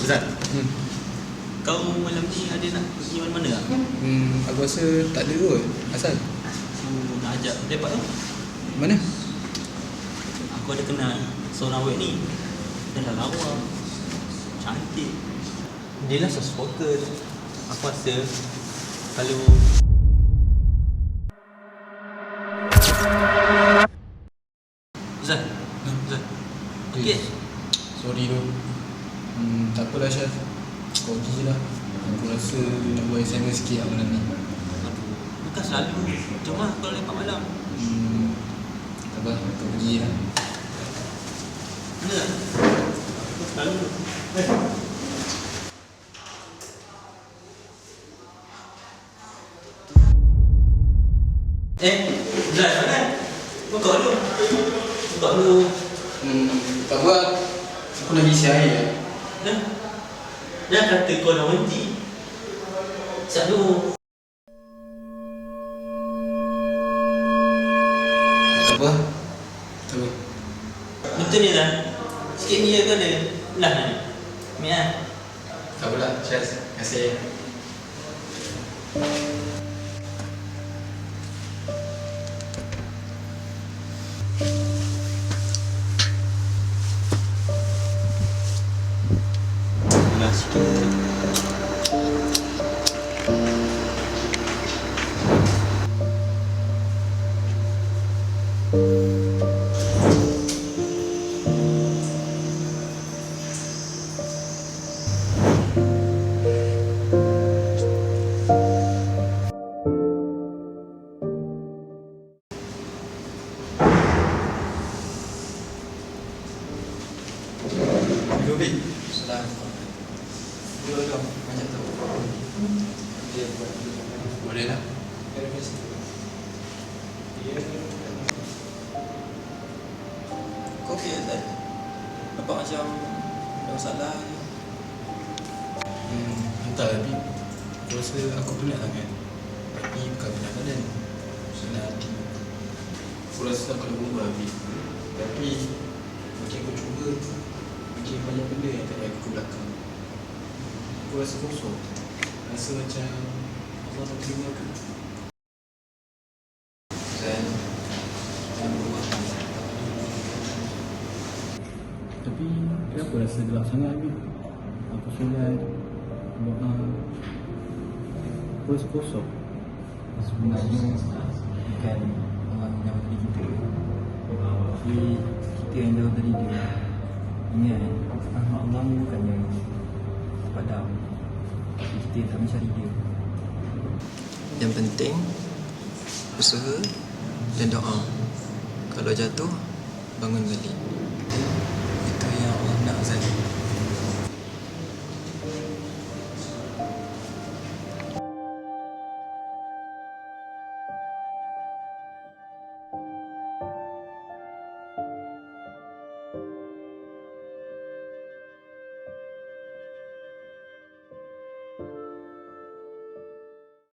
Zat, Hmm. kau malam ni ada nak pergi mana-mana tak? Hmm, aku rasa tak ada kot. Asal? Aku nak ajak lepak tu. Mana? Aku ada kenal seorang awet ni. Dia dah lawa. Cantik. Dia lah soft spoken. Aku rasa kalau Zat, Zat. Okey. Sorry tu. Hmm, tak apalah Syaf. Kau pergi je lah. Aku rasa nak buat assignment sikit lah malam ni. Aduh, bukan selalu. Jom lah kalau lepak malam. Hmm, tak apa, kau pergi lah. Mana tak? Aku selalu. Eh, Zat, mana? Buka dulu. Buka dulu. Hmm, tak apa. Aku nak isi air lah. Dah. Dah kata kau dah berhenti. Tak apa. Apa. Betul ni Zat? Sikit ni ke ada? Lah ni. Ni lah. Tak apalah, Syaf. Terima kasih. Lah sikit. Duduk, Duduk. Banyak tu. Boleh lah. Kau okey Zat? Nampak macam ada masalah je. Hmm, entah lah, Bik. Aku rasa aku penat sangat. Tapi bukan penat badan. Senang hati. Aku rasa aku dah berubah, Bik. Tapi, makin aku cuba, makin banyak benda yang tak aku ke belakang. Aku rasa kosong. Rasa macam Allah tak terima aku. Dan. Tapi, kenapa rasa gelap sangat, Bik? Aku solat, doa, aku rasa kosong. sebenarnya bukan orang yang dari kita tapi kita yang jauh dari dia ingat rahmat Allah ni bukannya padam tapi kita tak mencari dia Yang penting usaha dan doa. Kalau jatuh bangun balik.